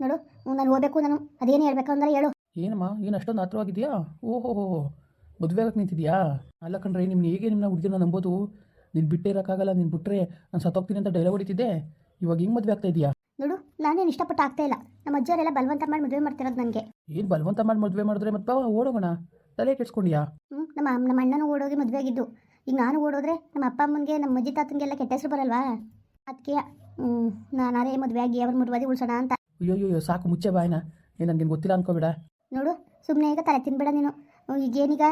ನೋಡು ನಾನು ಓದಬೇಕು ನಾನು ಅದೇನು ಹೇಳ್ಬೇಕು ಅಂದ್ರೆ ಹೇಳು. ಏನಮ್ಮ ಏನು ಅಷ್ಟೊಂದು ಹತ್ರವಾಗಿದೆಯಾ? ಓಹೋ ಹೋ ಮದುವೆ ಆಗಕ್ಕೆ ನಿಂತಿದ್ಯಾ? ಅಲ್ಲ ಕಣ್ರಿ ನಿಮ್ನ ಹೇಗೆ ನಿಮ್ಮನ್ನ ಹುಡುಗಿನ ನಂಬೋದು? ನೀನು ಬಿಟ್ಟೇ ಇರೋಕ್ಕಾಗಲ್ಲ ನೀನು ಬಿಟ್ಟರೆ ನಾನು ಸತ್ತೋಗ್ತೀನಿ ಅಂತ ಡೈಲಾಗ್ ಹೊಡಿತಿದ್ದೆ. ಇವಾಗ ಹಿಂಗೆ ಮದುವೆ ಆಗ್ತಾ ಇದೆಯಾ? ನೋಡು ನಾನೇನು ಇಷ್ಟಪಟ್ಟು ಆಗ್ತಾ ಇಲ್ಲ. ನಮ್ಮ ಅಜ್ಜರೆಲ್ಲ ಬಲವಂತ ಮಾಡಿ ಮದುವೆ ಮಾಡ್ತಿರೋದು ನನಗೆ. ಏನು ಬಲವಂತ ಮಾಡಿ ಮದುವೆ ಮಾಡಿದ್ರೆ ಮತ್ತೆ ಓಡೋಗೋಣ. ತಲೆ ಕೆಡ್ಸ್ಕೊಂಡ್ಯಾ? ಹ್ಞೂ ನಮ್ಮ ನಮ್ಮ ಅಣ್ಣನೂ ಓಡೋಗಿ ಮದುವೆ ಆಗಿದ್ದು. ಈಗ ನಾನು ಓಡೋದ್ರೆ ನಮ್ಮ ಅಪ್ಪ ಅಮ್ಮನಿಗೆ ನಮ್ಮ ಅಜ್ಜಿ ತಾತನಿಗೆಲ್ಲ ಕೆಟ್ಟ ಹೆಸರು ಬರಲ್ವಾ? ಅದಕ್ಕೆ ನಾನು ಅದೇ ಮದುವೆ ಆಗಿ ಅವ್ರ ಮದುವೆ ಉಳ್ಸೋಣ ಅಂತ. ಅಯ್ಯೋ ಅಯ್ಯೋ ಸಾಕು ಮುಚ್ಚೆ ಬಾಯ್ನ. ಏನು ನನಗೆ ಗೊತ್ತಿಲ್ಲ ಅನ್ಕೋಬೇಡ. ನೋಡು ಸುಮ್ಮನೆ ಈಗ ತಲೆ ತಿನ್ಬೇಡ ನೀನು. ಈಗ ಈಗೇನೀಗ?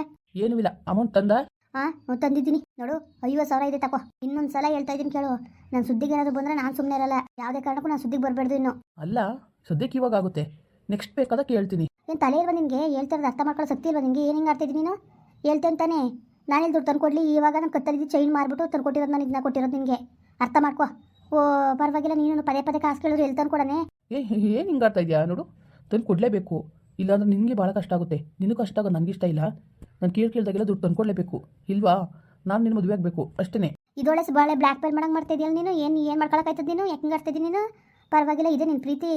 ಏನೂ ಇಲ್ಲ. ಅಮೌಂಟ್ ತಂದ? ಹಾಂ ತಂದಿದ್ದೀನಿ. ನೋಡು ಐವತ್ತು ಸಾವಿರ ಇದೆ ತಕೋ. ಇನ್ನೊಂದು ಸಲ ಹೇಳ್ತಾ ಇದ್ದೀನಿ ಕೇಳು. ನಾನು ಸುದ್ದಿಗೆ ಏನಾದ್ರು ಬಂದರೆ ನಾನು ಸುಮ್ಮನೆ ಇರಲ್ಲ. ಯಾವುದೇ ಕಾರಣಕ್ಕೂ ನಾನು ಸುದ್ದಿಗೆ ಬರಬೇಡ್ದು ಇನ್ನು. ಅಲ್ಲ ಸದ್ಯಕ್ಕೆ ಇವಾಗ ಆಗುತ್ತೆ. ನೆಕ್ಸ್ಟ್ ಬೇಕಾದ ಕೇಳ್ತೀನಿ ಏನು ತಲೆ ಇಲ್ವಾ ನಿನಗೆ? ಹೇಳ್ತಿರೋದು ಅರ್ಥ ಮಾಡ್ಕೊಳ್ಳೋ ಸತ್ತಿ ಇಲ್ವಾ ನಿನಗೆ? ಏನು ಹಿಂಗೆ ಆಡ್ತಿದ್ದೀನಿ ನೀನು? ಹೇಳ್ತೇನೆ ತಾನೇ. ನಾನೇ ದುಡ್ಡು ತಂದ್ಕೊಡ್ಲಿ? ಇವಾಗ ನಾನು ಕತ್ತಲಿದ್ದು ಚೈನ್ ಮಾರ್ಬಿಟ್ಟು ತಂದ್ಕೊಟ್ಟಿರೋದು ನಾನು ಇದನ್ನ ಕೊಟ್ಟಿರೋದು ನಿನಗೆ. ಅರ್ಥ ಮಾಡ್ಕೋ. ಓ ಪರವಾಗಿಲ್ಲ ನೀನು ಪದೇ ಪದೇ ಕಾಸು ಕೇಳಿದ್ರೆ ಎಲ್ಲಿ ತಂದ್ಕೊಡನೆ ಏ ಏನು ಹಿಂಗೆ ಆಡ್ತಾ ಇದೆಯಾ ನೋಡು? ತಂದು ಕೊಡಲೇಬೇಕು. ಇಲ್ಲಾಂದ್ರೆ ನಿನಗೆ ಭಾಳ ಕಷ್ಟ ಆಗುತ್ತೆ. ನಿನಗೂ ಕಷ್ಟ ಆಗೋದು ನನಗೆ ಇಷ್ಟ ಇಲ್ಲ. ನಾನು ಕೇಳಿ ಕೇಳಿದಾಗೆಲ್ಲ ದುಡ್ಡು ತಂದ್ಕೊಡ್ಲೇಬೇಕು ಇಲ್ವಾ? ನಾನು ನಿನ್ನ ಮದುವೆ ಆಗಬೇಕು ಅಷ್ಟೇ ಇದೊಳ್ಳೆ ಬಾಳೆ ಬ್ಲ್ಯಾಕ್ ಮೇಲ್ ಮಾಡಂಗೆ ಮಾಡ್ತಾ ಇದೆಯಲ್ಲ ನೀನು? ಏನು ಏನು ಮಾಡ್ಕೊಳಕಾಯ್ತದ ನೀನು? ಯಾಕೆ ಹಿಂಗೆ ಆಡ್ತಿದ್ದೀನಿ ನೀನು? ಪರವಾಗಿಲ್ಲ ಇದೆ ನಿನ್ನ ಪ್ರೀತಿ.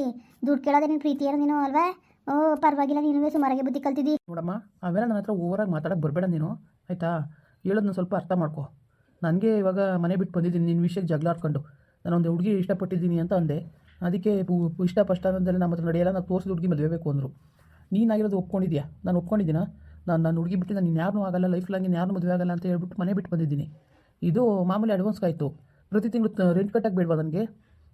ದುಡ್ಡು ಕೇಳೋದೇ ನಿನ್ನ ಪ್ರೀತಿ ಏನೋ ನೀನು ಅಲ್ವಾ? ಓ ಪರವಾಗಿಲ್ಲ ನೀನು ಸುಮಾರಾಗಿ ಬುದ್ಧಿ ಕಲ್ತಿದ್ದಿ. ನೋಡಮ್ಮ ಅವೆಲ್ಲ ನನ್ನ ಹತ್ರ ಓವರಾಗಿ ಮಾತಾಡಕ್ಕೆ ಬರಬೇಡ ನೀನು. ಆಯಿತಾ? ಹೇಳೋದನ್ನ ಸ್ವಲ್ಪ ಅರ್ಥ ಮಾಡ್ಕೊ. ನನಗೆ ಇವಾಗ ಮನೆ ಬಿಟ್ಟು ಬಂದಿದ್ದೀನಿ ನಿನ್ನ ವಿಷಯಕ್ಕೆ ಜಗಳ ಆಡ್ಕೊಂಡು ನಾನೊಂದು ಹುಡುಗಿ ಇಷ್ಟಪಟ್ಟಿದ್ದೀನಿ ಅಂತ ಅಂದೆ. ಅದಕ್ಕೆ ಪು- ಪಷ್ಟ ಅನ್ನೋದೆಲ್ಲ ನಮ್ಮ ಹತ್ರ ನಡೆಯಲ್ಲ, ನಾನು ತೋರಿಸಿದ ಹುಡುಗಿ ಮದುವೆ ಬೇಕು ಅಂದರು. ನೀನಾಗಿರೋದು ಒಪ್ಕೊಂಡಿದ್ಯಾ? ನಾನು ಒಪ್ಕೊಂಡಿದ್ದೀನ? ನಾನು ನಾನು ಹುಡುಗಿ ಬಿಟ್ಟು ನಾನು ಯಾರೂ ಆಗಲ್ಲ ಲೈಫ್ ಲಾಂಗ್ ಯಾರನ್ನೂ ಮದುವೆ ಆಗಲ್ಲ ಅಂತ ಹೇಳ್ಬಿಟ್ಟು ಮನೆ ಬಿಟ್ಟು ಬಂದಿದ್ದೀನಿ. ಇದು ಮಾಮೂಲಿ ಅಡ್ವಾನ್ಸ್ ಆಯಿತು. ಪ್ರತಿ ತಿಂಗಳು ರೆಂಟ್ ಕಟ್ಟಕ್ಕೆ ಬೇಡವಾ ನನಗೆ?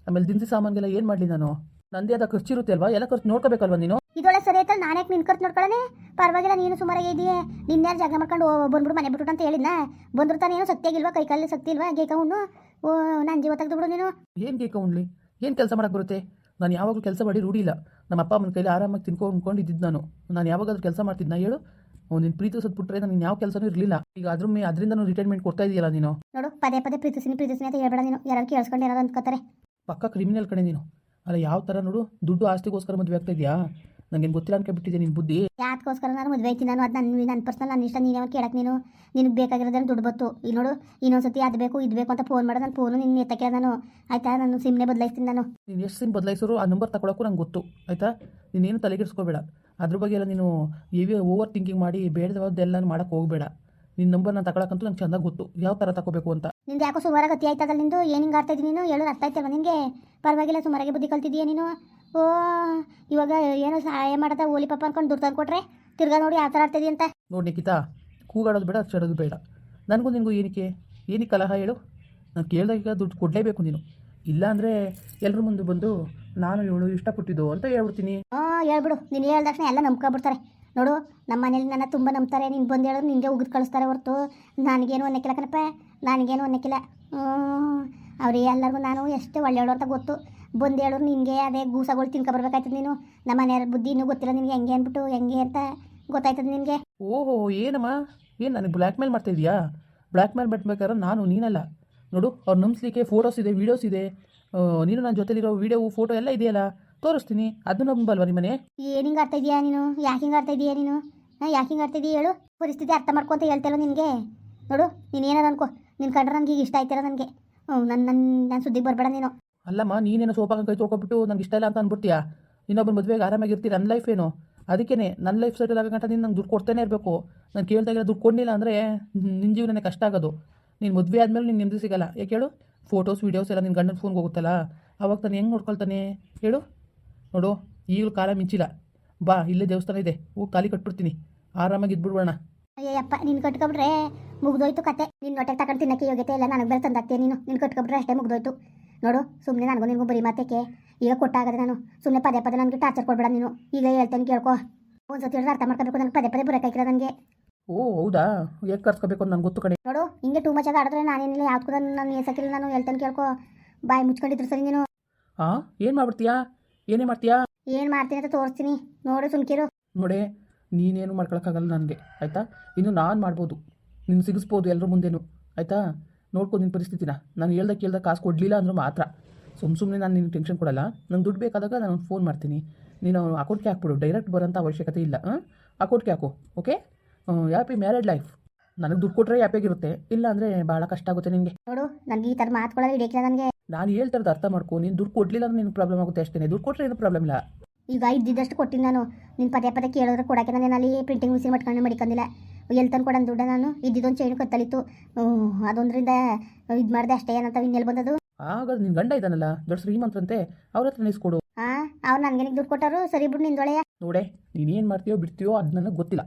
ಆಮೇಲೆ ದಿನಸಿ ಸಾಮಾನಿಗೆಲ್ಲ ಏನು ಮಾಡಲಿ ನಾನು? ನಂದೇ ಅದ ಖರ್ಚಿರುತ್ತೆ ಅಲ್ವಾ? ಎಲ್ಲ ಖರ್ಚು ನೋಡ್ಕೋಬೇಕಲ್ವಾ ನೀನು? ಇದೊಳ್ಳೆ ಸರಿ ಆಯ್ತಾ ನಾನೇ ನಿನ್ ಖರ್ಚು ನೋಡ್ಕೊಳ್ಳೆ ಪರವಾಗಿಲ್ಲ, ನೀನು ಸುಮಾರಾಗಿ ಇದೆಯೇ ನಿನ್ನೆ ಜಾಗ ಮಾಡ್ಕೊಂಡು ಬಂದ್ಬಿಟ್ಟು ಮನೆ ಬಿಟ್ಟು ಅಂತ ಹೇಳಿದ್ನ? ಬಂದ್ರು ತಾನೇನು ಸತ್ಯ ಕಾಲಲ್ಲಿ ಸತ್ತಿಲ್ವಾ ಇಲ್ವಾ? ಗೇಕ ಹುಣ್ಣು? ಓ ನಾನು ಜೀವ ತೆಗೆದುಬಿಡು ನೀನು. ಏನು ಕೇಕ ಉಣ್ಲಿ ಏನು ಕೆಲಸ ಮಾಡಕ್ಕೆ ಬರುತ್ತೆ? ನಾನು ಯಾವಾಗಲೂ ಕೆಲಸ ಮಾಡಿ ರೂಢಿ ಇಲ್ಲ ನಮ್ಮ ಅಪ್ಪ ಅಮ್ಮನ ಕೈಲಿ ಆರಾಮಾಗಿ ತಿನ್ಕೊಂಡು ಉಣ್ಕೊಂಡಿದ್ದು ನಾನು. ನಾನು ಯಾವಾಗಾದ್ರೂ ಕೆಲಸ ಮಾಡ್ತಿದ್ನ ಹೇಳು? ನಿನ್ನ ಪ್ರೀತಿ ಬಿಟ್ರೆ ನಾನು ಯಾವ ಕೆಲಸನೂ ಇರಲಿಲ್ಲ. ಈಗ ಅದ್ರ ಮೇಲೆ ಅದರಿಂದ ರಿಟೈರ್ಮೆಂಟ್ ಕೊಡ್ತಾ ಇದೆಯಲ್ಲ ನೀನು? ನೋಡು ಪದೇ ಪದೇ ಪ್ರೀತಿಸಿನಿ ಪ್ರೀತಿಸಿನಿ ಅಂತ ಹೇಳ್ಬೇಡ ನೀನು. ಯಾರು ಕೇಳಿಸ್ಕೊಂಡು ಏನಾದ್ರು ಕತ್ತಾರೆ ಪಕ್ಕ ಕ್ರಿಮಿನಲ್ ಕಡೆ ನೀನು. ಅಲ್ಲ ಯಾವ ಥರ ನೋಡು? ದುಡ್ಡು ಆಸ್ತಿಗೋಸ್ಕರ ಮದುವೆ ಆಗ್ತಾ ಇದೆಯಾ? ನನಗೇನು ಗೊತ್ತಿಲ್ಲ ಅನ್ಕೊಂಡ್ಬಿಟ್ಟಿದ್ದೆ ನಿನ್ನ ಬುದ್ಧಿ. ಯಾಕೋಸ್ಕರ ನಾನು ಮದುವೆ ಐತಿ ನಾನು ಅದು ನನ್ನ ನನ್ನ ಪರ್ಸನಲ್ ನನ್ನ ಇಷ್ಟ. ನೀನು ಕೇಳಕ್ಕೆ ನೀನು? ನಿನಗೆ ಬೇಕಾಗಿರೋದನ್ನು ದುಡ್ಡು ಬತ್ತು. ಈ ನೋಡು ಇನ್ನೊಂದ್ಸತಿ ಅದು ಬೇಕು ಇದು ಬೇಕು ಅಂತ ಫೋನ್ ಮಾಡೋ. ನಾನು ಫೋನು ನಿನ್ನ ಎತ್ತಕ್ಕೆ ನಾನು. ಆಯ್ತಾ? ನಾನು ಸಿಮ್ನೆ ಬದಲಾಯಿಸ್ತೀನಿ ನಾನು. ನೀನು ಎಷ್ಟು ಸಿಮ್ ಬದಲಾಯಿಸೋರು ಆ ನಂಬರ್ ತಗೊಳಕ್ಕೂ ನಂಗೆ ಗೊತ್ತು. ಆಯಿತಾ? ನೀನೇನು ತಲೆಗೆಡಿಸ್ಕೋಬೇಡ ಅದ್ರ ಬಗ್ಗೆ ಎಲ್ಲ ನೀನು ಹೆವಿ ಓವರ್ ಥಿಂಕಿಂಗ್ ಮಾಡಿ ಬೇಡದವಾದ್ದೆಲ್ಲ ಮಾಡಕ್ಕೆ ಹೋಗಬೇಡ. ನಿನ್ನ ನಂಬರ್ ನಾನು ತಗೊಳಕ್ಕಂತೂ ನಂಗೆ ಚೆನ್ನಾಗಿ ಗೊತ್ತು. ಯಾವ ಥರ ತಗೋಬೇಕು ಅಂತ. ನಿಂದು ಯಾಕೋ ಸುಮಾರಾಗಿ ಗತಿ ಆಯ್ತದಲ್ಲ ನಿಂದು? ಏನು ಹಿಂಗೆ ಆಡ್ತಾ ಇದ್ದೀನಿ ನೀನು? ಹೇಳೋದು ಅರ್ಥ ಆಯ್ತಲ್ವ ನಿನಗೆ? ಪರವಾಗಿಲ್ಲ ಸುಮಾರಾಗಿ ಬುದ್ಧಿ ಕಲ್ತಿದ್ದೀಯ ನೀನು? ಓ ಇವಾಗ ಏನೋ ಸಹಾಯ ಮಾಡದ ಓಲಿ ಪಪ್ಪ ಅನ್ಕೊಂಡು ದುಡ್ಡು ತಂದು ಕೊಟ್ರೆ ತಿರ್ಗಾ ನೋಡಿ ಆ ಥರ ಆಡ್ತಿದ್ದೀಯ ಅಂತ? ನೋಡಿ ನಿಖಿತಾ ಕೂಗಾಡೋದು ಬೇಡ ಚಡೋದು ಬೇಡ. ನನಗೂ ನಿನಗೂ ಏನಕ್ಕೆ? ಏನಕ್ಕೆ ಕಲಹ ಹೇಳು? ನಾನು ಕೇಳಿದಾಗ ದುಡ್ಡು ಕೊಡಲೇಬೇಕು ನೀನು. ಇಲ್ಲಾಂದರೆ ಎಲ್ಲರ ಮುಂದೆ ಬಂದು ನಾನು ಇವಳು ಇಷ್ಟಪಟ್ಟಿದ್ದು ಅಂತ ಹೇಳ್ಬಿಡ್ತೀನಿ. ಹಾಂ ಹೇಳ್ಬಿಡು. ನೀನು ಹೇಳಿದ ತಕ್ಷಣ ಎಲ್ಲ ನಂಬ್ಕೊಬಿಡ್ತಾರೆ. ನೋಡು ನಮ್ಮ ಮನೇಲಿ ನನ್ನ ತುಂಬ ನಂಬ್ತಾರೆ. ನೀನು ಬಂದು ಹೇಳಿದ್ರೆ ನಿನಗೆ ಉಗಿದು ಕಳಿಸ್ತಾರೆ ಹೊರತು. ನನಗೇನು ಅನ್ನಕ್ಕಿಲ್ಲ ಕಣಪ್ಪ. ನನಗೇನು ಅನ್ನಕ್ಕಿಲ್ಲ. ಅವ್ರಿಗೆ ಎಲ್ಲರಿಗೂ ನಾನು ಎಷ್ಟು ಒಳ್ಳೆಯವಳು ಅಂತ ಗೊತ್ತು. ಬಂದು ಹೇಳೋರು ನಿನಗೆ ಅದೇ ಗೂಸಗಳು ತಿನ್ಕೊಬರ್ಬೇಕಾಯ್ತದ ನೀನು? ನಮ್ಮ ಮನೆಯವ್ರ ಬುದ್ಧಿ ಇನ್ನೂ ಗೊತ್ತಿಲ್ಲ ನಿನಗೆ ಹೆಂಗೆ ಅಂದ್ಬಿಟ್ಟು ಹೆಂಗೆ ಅಂತ ಗೊತ್ತಾಯ್ತದ ನಿನಗೆ? ಓಹೋ ಏನಮ್ಮ? ಏನು ನನಗೆ ಬ್ಲ್ಯಾಕ್ ಮೇಲ್ ಮಾಡ್ತಾ ಇದೆಯಾ ಬ್ಲ್ಯಾಕ್ ಮೇಲ್ ಮಾಡ್ಬೇಕಾದ್ರೆ ನಾನು ನೀನಲ್ಲ. ನೋಡು ಅವ್ರು ನಂಬಿಸ್ಲಿಕ್ಕೆ ಫೋಟೋಸ್ ಇದೆ ವೀಡಿಯೋಸ್ ಇದೆ. ನೀನು ನನ್ನ ಜೊತೆಲಿರೋ ವೀಡಿಯೋ ಫೋಟೋ ಎಲ್ಲ ಇದೆಯಲ್ಲ? ತೋರಿಸ್ತೀನಿ. ಅದನ್ನ ನಂಬಲ್ವಾ ನಿಮ್ಮನೆ? ಏನು ಹಿಂಗೆ ಆಡ್ತಾ ಇದೀಯಾ ನೀನು? ಯಾಕೆ ಹಿಂಗೆ ಆಡ್ತಾ ಇದೀಯಾ ನೀನು? ಹಾಂ ಯಾಕೆ ಹಿಂಗೆ ಆಡ್ತಾ ಇದೀಯ ಹೇಳು? ಪರಿಸ್ಥಿತಿ ಅರ್ಥ ಮಾಡ್ಕೊಂತ ಹೇಳ್ತಾ ಹೇಳ್ತಿಲ್ಲ ನಿನಗೆ? ನೋಡು ನೀನು ಏನಾರ ಅನ್ಕೋ. ನಿನ್ನ ಕಂಡ್ರೆ ನನಗೆ ಈಗ ಇಷ್ಟ ಆಯ್ತಿರೋ ನನಗೆ. ಹ್ಞೂ ನನ್ನ ನನ್ನ ನನ್ನ ಸುದ್ದಿಗೆ ಬರಬೇಡ ನೀನು. ಅಲ್ಲಮ್ಮ, ನೀನೇನು ಸೋಪಾಗ ಕೈ ತೊಳ್ಕೊಬಿಟ್ಟು ನಂಗೆ ಇಷ್ಟ ಇಲ್ಲ ಅಂತ ಅಂದ್ಬಿಡ್ತೀಯಾ ಇನ್ನೊಬ್ಬನ ಮದುವೆಗೆ ಆರಾಮಾಗಿರ್ತೀರಿ ನನ್ನ ಲೈಫ್ ಏನು? ಅದಕ್ಕೇ ನನ್ನ ಲೈಫ್ ಸೆಟಲ್ ಆಗಂಟ ನೀನು ನಂಗೆ ದುಡ್ಡು ಕೊಡ್ತಾನೆ ಇರಬೇಕು. ನಾನು ಕೇಳ್ದಾಗೆಲ್ಲ ದುಡ್ಡು ಕೊಡಲಿಲ್ಲ ಅಂದರೆ ನಿನ್ನ ಜೀವನನೇ ಕಷ್ಟ ಆಗೋದು. ನೀನು ಮದುವೆ ಆದಮೇಲೆ ನಿನ್ನ ನೆಮ್ಮದಿ ಸಿಗಲ್ಲ. ಯಾಕೆ ಹೇಳು? ಫೋಟೋಸ್ ವೀಡಿಯೋಸ್ ಎಲ್ಲ ನಿನ್ನ ಗಂಡನ ಫೋನ್ಗೆ ಹೋಗುತ್ತಲ್ಲ? ಅವಾಗ ತಾನು ಹೆಂಗೆ ನೋಡ್ಕೊಳ್ತಾನೆ? ಹೇಳು. ನೋಡು, ಈಗಲೂ ಕಾಲ ಮಿಂಚಿಲ್ಲ. ಬಾ, ಇಲ್ಲೇ ದೇವಸ್ಥಾನ ಇದೆ. ಹೋಗಿ ಖಾಲಿ ಕಟ್ಬಿಡ್ತೀನಿ. ಆರಾಮಾಗಿ ಇದ್ಬಿಡ್ಬೋಣ ಅಯ್ಯಪ್ಪ ನೀನು ಕಟ್ಕೊಬಿಟ್ರೆ ಮುಗ್ದೋಯ್ತು ಕತೆ. ನಿನ್ನ ಹೊಟ್ಟೆಗೆ ತಗೊಂಡು ತಿನ್ನಕ್ಕೆ ಯೋಗ್ಯತೆ ಇಲ್ಲ. ನನಗೆ ಬೇರೆ ತಂದಾಕ್ತೀಯ ನೀನು? ನೀನು ಕಟ್ಕೊಬಿಟ್ರೆ ಅಷ್ಟೇ ಮುಗ್ದೋಯ್ತು. ನೋಡು ಸುಮ್ಮನೆ ನನಗೂ ನಿನಗೂ ಬರೀ ಮಾತಕ್ಕೆ ಈಗ ಕೊಟ್ಟಾಗದೆ ನಾನು ಸುಮ್ಮನೆ ಪದೇ ಪದೇ ನನಗೆ ಟಾರ್ಚರ್ ಕೊಡ್ಬೇಡ ನೀನು. ಈಗ ಹೇಳ್ತೇನೆ ಕೇಳ್ಕೊ. ಒಂದ್ಸತಿ ಹೇಳಿದ್ರೆ ಅರ್ಥ ಮಾಡ್ಕೋಬೇಕು ನನಗೆ ಪದೇ ಪದೇ ಬರೋಕ್ಕಾಗಿಲ್ಲ ನನಗೆ ಓ ಹೌದಾ? ಹೇಗೆ ಕರ್ಸ್ಕೋಬೇಕು ಅಂತ ನಂಗೆ ಗೊತ್ತು ಕಡೆ ನೋಡು ಹಿಂಗೆ ಟೂ ಮಚ್ ಆಡಿದ್ರೆ ನಾನೇನಿಲ್ಲ ಯಾವ್ದು ಕೂಡ ನಾನು ಎಸಕಿಲ್ಲ ನಾನು ಹೇಳ್ತೇನೆ ಕೇಳ್ಕೊ. ಬಾಯಿ ಮುಚ್ಕೊಂಡಿದ್ರು ಸರಿ ನೀನು. ಹಾಂ ಏನು ಮಾಡ್ಬಿಡ್ತೀಯಾ? ಏನೇ ಮಾಡ್ತೀಯಾ? ಏನು ಮಾಡ್ತೀನಿ ಅಂತ ತೋರಿಸ್ತೀನಿ. ನೋಡು ಸುಮ್ಕಿರು ನೋಡಿ ನೀನೇನು ಮಾಡ್ಕೊಳಕ್ಕಾಗಲ್ಲ ನನಗೆ ಆಯಿತಾ? ಇನ್ನು ನಾನು ಮಾಡ್ಬೋದು. ನೀನು ಸಿಗಿಸ್ಬೋದು ಎಲ್ಲರ ಮುಂದೇನು ಆಯಿತಾ? ನೋಡ್ಕೊ ನಿನ್ನ ಪರಿಸ್ಥಿತಿನ. ನಾನು ಹೇಳ್ದಾಗ ಕೇಳ್ದಾಗ ಕಾಸು ಕೊಡಲಿಲ್ಲ ಅಂದರೂ ಮಾತ್ರ. ಸುಮ್ ಸುಮ್ಮನೆ ನಾನು ನಿನ್ನ ಟೆನ್ಷನ್ ಕೊಡಲ್ಲ. ನಂಗೆ ದುಡ್ಡು ಬೇಕಾದಾಗ ನಾನು ಫೋನ್ ಮಾಡ್ತೀನಿ. ನೀನು ಅಕೌಂಟ್ಗೆ ಹಾಕ್ಬಿಡು. ಡೈರೆಕ್ಟ್ ಬರೋಂಥ ಅವಶ್ಯಕತೆ ಇಲ್ಲ. ಹಾಂ ಅಕೌಂಟ್ಗೆ ಹಾಕು. ಓಕೆ ಯಾಪಿ ಮ್ಯಾರೇಡ್ ಲೈಫ್ ನನಗೆ ದುಡ್ಡು ಕೊಟ್ಟರೆ ಹ್ಯಾಪಿಯಾಗಿರುತ್ತೆ ಇಲ್ಲ ಅಂದರೆ ಭಾಳ ಕಷ್ಟ ಆಗುತ್ತೆ ನಿಮಗೆ ನೋಡು ನನಗೆ ಈ ಥರ ಮಾತುಕೊಳ್ಳೋದು ನನಗೆ. ನಾನು ಹೇಳ್ತಾ ಇರೋದು ಅರ್ಥ ಮಾಡ್ಕೊ. ನೀನು ದುಡ್ಡು ಕೊಡಲಿಲ್ಲ ಅಂದ್ರೆ ನಿನಗೆ ಪ್ರಾಬ್ಲಮ್ ಆಗುತ್ತೆ ಅಷ್ಟೇ ದುಡ್ಡು ಕೊಟ್ಟರೆ ಏನು ಪ್ರಾಬ್ಲಮ್ ಇಲ್ಲ. ಈಗ ಇದ್ದಿದ್ದಷ್ಟು ಕೊಟ್ಟಿನಿ ನಾನು. ನಿನ್ನ ಪದೇ ಪದೇ ಕೇಳಿದ್ರೆ ಕೊಡೋಕೆ ನಾನು ಅಲ್ಲಿ ಪ್ರಿಂಟಿಂಗ್ ಮಿಷಿನ್ ಮಾಡ್ಕೊಂಡು ಮಡಿಕೊಂಡಿಲ್ಲ ಎಲ್ಲಿ ತಂದು ಕೊಡೋಣ ದುಡ್ಡ ನಾನು? ಇದ್ದಿದ್ದೊಂದು ಚೈನು ಕತ್ತಲಿತ್ತು. ಅದೊಂದ್ರಿಂದ ಇದು ಮಾಡಿದೆ ಅಷ್ಟೇ ಏನಂತ ಇನ್ನೆಲ್ಲಿ ಬಂದದು ಆಗ ನಿನ್ನ ಗಂಡ ಇದ್ದಾನಲ್ಲ ದೊಡ್ಡ ಶ್ರೀಮಂತರಂತೆ ಅವ್ರ ಹತ್ರ ನಿಸ್ಕೊಡು ಹಾಂ ಅವ್ರು ನನಗೆ ದುಡ್ಡು ಕೊಟ್ಟರು ಸರಿ ಬಿಡು ನಿಂದೊಳೆ ನೋಡೆ ನೀನೇನು ಮಾಡ್ತೀಯೋ ಬಿಡ್ತೀಯೋ ಅದು ನನಗೆ ಗೊತ್ತಿಲ್ಲ.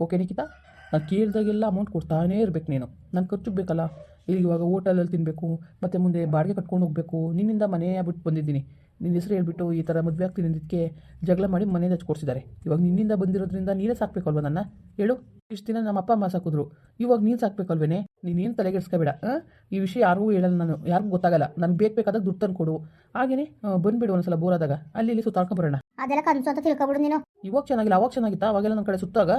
ಓಕೆ ನಿಖಿತಾ? ನಾನು ಕೇಳಿದಾಗೆಲ್ಲ ಅಮೌಂಟ್ ಕೊಡ್ತಾನೇ ಇರ್ಬೇಕು ನೀನು. ನನ್ನ ಖರ್ಚು ಬೇಕಲ್ಲ? ಈಗ ಇವಾಗ ಹೋಟೆಲಲ್ಲಿ ತಿನ್ನಬೇಕು ಮತ್ತು ಮುಂದೆ ಬಾಡಿಗೆ ಕಟ್ಕೊಂಡು ಹೋಗಬೇಕು ನಿನ್ನಿಂದ ಮನೆ ಬಿಟ್ಟು ಬಂದಿದ್ದೀನಿ. ನಿನ್ನ ಹೆಸರು ಹೇಳ್ಬಿಟ್ಟು ಈ ಥರ ಮದುವೆ ಆಗ್ತೀನಿ ಅಂದಿದ್ದಕ್ಕೆ ಜಗಳ ಮಾಡಿ ಮನೆ ಹಚ್ಕೊಡ್ಸಿದ್ದಾರೆ ಇವಾಗ ನಿನ್ನಿಂದ ಬಂದಿರೋದ್ರಿಂದ ನೀನೇ ಸಾಕಬೇಕಲ್ವ ನನ್ನ? ಹೇಳು. ಇಷ್ಟು ದಿನ ನಮ್ಮ ಅಪ್ಪ ಅಮ್ಮ ಸಾಕಿದ್ರು. ಇವಾಗ ನೀನು ಸಾಕಬೇಕಲ್ವೇನೆ? ನೀನೇನು ತಲೆಗೆಡ್ಸ್ಕೋಬೇಡ ಈ ವಿಷಯ ಯಾರಿಗೂ ಹೇಳಲ್ಲ ನಾನು ಯಾರಿಗೂ ಗೊತ್ತಾಗಲ್ಲ. ನನಗೆ ಬೇಕು ಬೇಕಾದಾಗ ದುಡ್ಡು ತಂದು ಕೊಡು. ಹಾಗೇನೆ ಬಂದುಬಿಡು ಒಂದ್ಸಲ ಬೋರ್ ಆದಾಗ ಅಲ್ಲಿ ಇಲ್ಲಿ ಸುತ್ತಾಡ್ಕೊಂಬರೋಣ ಅದೆಲ್ಲ ಕನಸು ಅಂತ ತಿಳ್ಕೊಬಿಡು ನೀನು. ಇವಾಗ ಚೆನ್ನಾಗಿಲ್ಲ ಅವಾಗ ಚೆನ್ನಾಗಿತ್ತಾ? ಅವಾಗೆಲ್ಲ ನನ್ನ ಕಡೆ ಸುತ್ತಾಗ?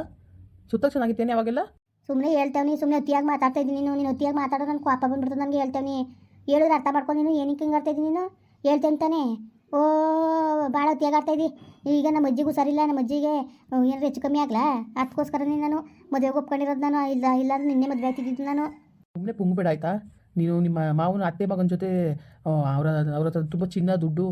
ಸುತ್ತಾಗ ಚೆನ್ನಾಗಿತ್ತೇನೆ ಅವಾಗೆಲ್ಲ? ಸುಮ್ಮನೆ ಹೇಳ್ತೇವೆ ಸುಮ್ಮನೆ ಅತಿಯಾಗಿ ಮಾತಾಡ್ತಾ ಇದ್ದೀನಿ ನೀನು ನೀನು ಅತಿಯಾಗಿ ಮಾತಾಡೋ ನನ್ನ ಕೋಪ ಬಂದ್ಬಿಡ್ತದೆ ನನಗೆ ಹೇಳ್ತೇವೆ ಹೇಳಿದ್ರೆ ಅರ್ಥ ಮಾಡ್ಕೊಂಡು ನೀನು ಏನಕ್ಕೆ ಹಿಂಗೆ ಆಡ್ತಾ ಇದ್ದೀನಿ ನೀನು? ಹೇಳ್ತೇನೆ ತಾನೇ? ಓ ಭಾಳ ಅತಿಯಾಗಿ ಆಡ್ತಾ ಇದ್ದಿ. ಈಗ ನಮ್ಮ ಅಜ್ಜಿಗೂ ಸರಿಯಿಲ್ಲ ನಮ್ಮ ಅಜ್ಜಿಗೆ ಏನಾರು ಹೆಚ್ಚು ಕಮ್ಮಿ ಆಗ್ಲಾ? ಅದಕ್ಕೋಸ್ಕರ ನೀನು ನಾನು ಮದುವೆಗೆ ಒಪ್ಕೊಂಡಿರೋದು ನಾನು, ಇಲ್ಲ ಇಲ್ಲ ಅಂದ್ರೆ ನಿನ್ನೆ ಮದುವೆ ಆಗ್ತಿದ್ದೀನಿ ನಾನು. ಸುಮ್ಮನೆ ಪುಂಗ್ಬೇಡ ಆಯ್ತಾ? ನೀನು ನಿಮ್ಮ ಮಾವನ ಅತ್ತೆ ಮಗನ ಜೊತೆ ಅವರ, ಅವ್ರ ಹತ್ರ ತುಂಬ ಚಿನ್ನ, ದುಡ್ಡು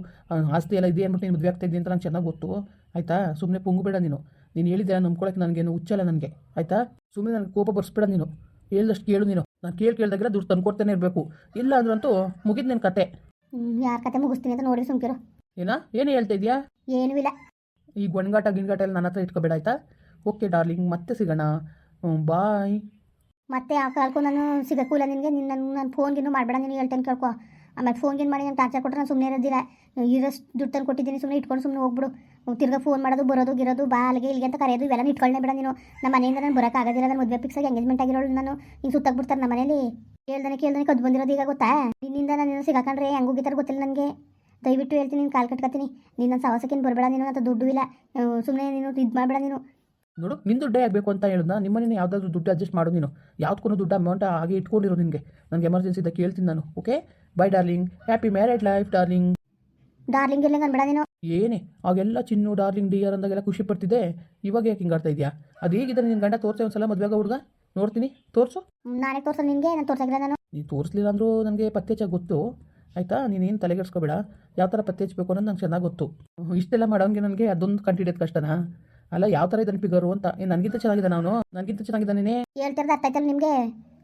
ಆಸ್ತಿ ಎಲ್ಲ ಇದೆ ಅಂದ್ಬಿಟ್ಟು ನೀನು ಮದುವೆ ಆಗ್ತಾ ಇದ್ದೀನಿ ಅಂತ ನಂಗೆ ಚೆನ್ನಾಗಿ ಗೊತ್ತು. ಆಯ್ತಾ? ಸುಮ್ಮನೆ ಪುಂಗ್ಬೇಡ ನೀನು. ನೀನು ಹೇಳಿದ್ದೆ ನಂಬ್ಕೊಳಕ್ಕೆ ನನಗೇನು ಹುಚ್ಚಲ್ಲ ನನಗೆ ಆಯಿತಾ? ಸುಮ್ಮನೆ ನನಗೆ ಕೋಪ ಬರ್ಸ್ಬೇಡ ನೀನು. ಹೇಳ್ದಷ್ಟು ಕೇಳು ನೀನು. ನಾನು ಕೇಳಿ ಕೇಳ್ದಾಗೆಲ್ಲ ದುಡ್ಡು ತಂದ್ಕೊಡ್ತಾನೆ ಇರಬೇಕು. ಇಲ್ಲ ಅಂದ್ರಂತೂ ಮುಗಿದ ನಿನ್ನ ಕತೆ ಯಾರ ಕತೆ ಮುಗಿಸ್ತೀನಿ ಅಂತ ನೋಡಿ ಸುಮ್ಕಿರು. ಏನಾ? ಏನು ಹೇಳ್ತಾ ಇದೆಯಾ? ಏನೂ ಇಲ್ಲ. ಈ ಗೊಣಗಾಟ ಗಿಣಗಾಟ ಎಲ್ಲ ನನ್ನ ಹತ್ರ ಇಟ್ಕೋಬೇಡ ಆಯ್ತಾ? ಓಕೆ ಡಾರ್ಲಿಂಗ್ ಮತ್ತೆ ಸಿಗೋಣ. ಬಾಯ್. ಮತ್ತೆ ಆ ಕಾಲ್ಕೊಂಡು ನಾನು ಸಿಗಕ್ಕೂ ಇಲ್ಲ ನಿನಗೆ. ನಿನ್ನ ನನ್ನ ಫೋನ್ಗಿನ್ನೂ ಮಾಡಬೇಡ ನೀನು ಹೇಳ್ತೇನೆ ಕೇಳ್ಕೊ. ಆಮೇಲೆ ಫೋನ್ಗಿನ್ ಮಾಡಿ ನಾನು ಟಾರ್ಚರ್ ಕೊಟ್ಟರೆ ನಾನು ಸುಮ್ಮನೆ ಇರೋದಿಲ್ಲ. ಇರೋಷ್ಟು ದುಡ್ಡು ತಂದು ಕೊಟ್ಟಿದ್ದೀನಿ ಸುಮ್ಮನೆ ಇಟ್ಕೊಂಡು ಸುಮ್ಮನೆ ಹೋಗ್ಬಿಡು. ತಿರ್ಗಾ ಫೋನ್ ಮಾಡೋದು, ಬರೋದು, ಗಿರೋದು ಬಾ ಅಲ್ಲಿಗೆ ಇಲ್ಲಿಗೆ ಅಂತ ಕರೆಯೋದು, ಇವೆಲ್ಲ ಇಟ್ಕೊಳ್ಳೇ ಬೇಡ ನೀನು. ನಮ್ಮ ಮನೆಯಿಂದ ನಾನು ಬರೋಕ್ಕಾಗೋದಿಲ್ಲ ನಾನು ಮದುವೆ ಫಿಕ್ಸ್ ಆಗಿ ಎಂಗೇಜ್ಮೆಂಟ್ ಆಗಿರೋಳು ನಾನು. ನೀನು ಹಿಂಗೆ ಸುತ್ತಾಕ್ಬಿಡ್ತಾರೆ ನಮ್ಮ ಮನೇಲಿ. ಕೇಳ್ದಾನೆ ಕೇಳ್ದಾನೆ ಕದ್ದು ಬಂದಿರೋದು ಈಗ ಗೊತ್ತಾ? ನಿನ್ನಿಂದ ನಾನು ಸಿಗಾಕೊಂಡ್ರೆ ಹೆಂಗೆ ಹೋಗಿತಾರೆ ಗೊತ್ತಿಲ್ಲ ನನಗೆ. ದಯವಿಟ್ಟು ಹೇಳ್ತೀನಿ, ನೀನು ಕಾಲು ಕಟ್ಕೊತೀನಿ ನೀನು ನನ್ನ ಸವಾಸಕ್ಕೇನು ಬರಬೇಡ ನೀನು ಅಂತ ದುಡ್ಡು ಇಲ್ಲ. ಸುಮ್ಮನೆ ನೀನು ಇದು ಮಾಡಬೇಡ ನೀನು. ನೋಡು ನಿನ್ನ ದುಡ್ಡೇ ಆಗಬೇಕು ಅಂತ ಹೇಳಿದ್ನ ನಿಮ್ಮನೆ ಯಾವುದಾದ್ರೂ ದುಡ್ಡು ಅಡ್ಜಸ್ಟ್ ಮಾಡು ನೀನು. ಯಾವ್ದಕ್ಕೂ ದುಡ್ಡು ಅಮೌಂಟ್ ಹಾಗೆ ಇಟ್ಕೊಂಡಿರೋ ನಿನಗೆ. ನನಗೆ ಎಮರ್ಜೆನ್ಸಿ ಇದ್ದಾಗ ಕೇಳ್ತೀನಿ ನಾನು okay bye darling happy married life darling darling ಎಲ್ಲ ಅನ್ಬೇಡ ನೀನು. ಏನೇ ಆಗೆಲ್ಲ ಚಿನ್ನು ಡಾರ್ಲಿಂಗ್ ಡಿಯರ್ ಅಂದಾಗೆಲ್ಲ ಖುಷಿ ಪಡ್ತಿದ್ದೆ. ಇವಾಗ ಯಾಕೆ ಹಿಂಗೆ ಆಡ್ತಾ ಇದೆಯಾ? ಅದು ಹೇಗಿದೆ ನಿನ್ನ ಗಂಡ ತೋರಿಸೆ ಒಂದ್ಸಲ ಮದುವೆಗ ಹುಡುಗ? ನೋಡ್ತೀನಿ. ತೋರಿಸು? ನಾನೇ ತೋರ್ಸ ನಿನಗೆ ನಾನು ತೋರ್ಸಾಗಿಲ್ಲ ನಾನು. ನೀನು ತೋರಿಸ್ಲಿಲ್ಲ ಅಂದರೂ ನನಗೆ ಪತ್ತೆ ಗೊತ್ತು. ಆಯಿತಾ? ನೀನೇನು ತಲೆಗೆಡ್ಸ್ಕೊಬೇಡ ಯಾವ ಥರ ಪತ್ತೆ ಹಚ್ಚಬೇಕು ಅನ್ನೋದು ನಂಗೆ ಚೆನ್ನಾಗಿ ಗೊತ್ತು. ಇಷ್ಟೆಲ್ಲ ಮಾಡೋಂಗೆ ನನಗೆ ಅದೊಂದು ಕಂಟಿಡಿಯೋದು ಕಷ್ಟನಾ? ಅಲ್ಲ ಯಾವ ಥರ ಇದ್ದಾನೆ ಫಿಗರು ಅಂತ? ಏ ನನಗಿಂತ ಚೆನ್ನಾಗಿದೆ ನಾನು ನನಗಿಂತ ಚೆನ್ನಾಗಿದ್ದಾನೆ ಹೇಳ್ತಿರೋದು ಅರ್ಥ ಆಯ್ತಲ್ಲ ನಿಮಗೆ?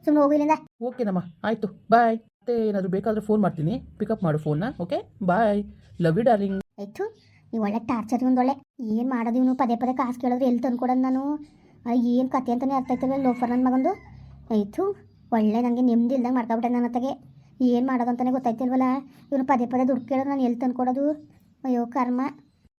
ಸುಮ್ಮನೆ ಹೋಗಿಲ್ಲ ಇಲ್ಲಿಂದ. ಓಕೆನಮ್ಮ ಆಯಿತು. ಬಾಯ್ ಮತ್ತೆ ಏನಾದರೂ ಬೇಕಾದ್ರೆ ಫೋನ್ ಮಾಡ್ತೀನಿ. ಪಿಕಪ್ ಮಾಡು ಫೋನ್ನ okay bye love you darling ಆಯ್ತು ನೀವು ಒಳ್ಳೆ ಟಾರ್ಚರ್ ಒಂದೊಳ್ಳೆ. ಏನು ಮಾಡೋದು ಇವನು? ಪದೇ ಪದೇ ಕಾಸು ಕೇಳಿದ್ರೆ ಎಲ್ಲಿ ತಂದ್ಕೊಡೋದು ನಾನು? ಏನು ಕತೆ ಅಂತಲೇ ಅರ್ಥ ಆಯ್ತಲ್ಲ ಲೋಫರ್ ನನ್ನ ಮಗಂದು? ಆಯಿತು ಒಳ್ಳೆ ನನಗೆ ನೆಮ್ಮದಿ ಇಲ್ದಂಗೆ ಮಾಡ್ಕೊಬಿಟ್ಟೆ ನನ್ನ ಅತ್ತಗೆ. ಏನು ಮಾಡೋದು ಅಂತಲೇ ಗೊತ್ತಾಯ್ತಿಲ್ವಲ್ಲ? ಇವನು ಪದೇ ಪದೇ ದುಡ್ಡು ಕೇಳೋದು ನಾನು ಎಲ್ಲಿ ತಂದ್ಕೊಡೋದು? ಅಯ್ಯೋ ಕರ್ಮ.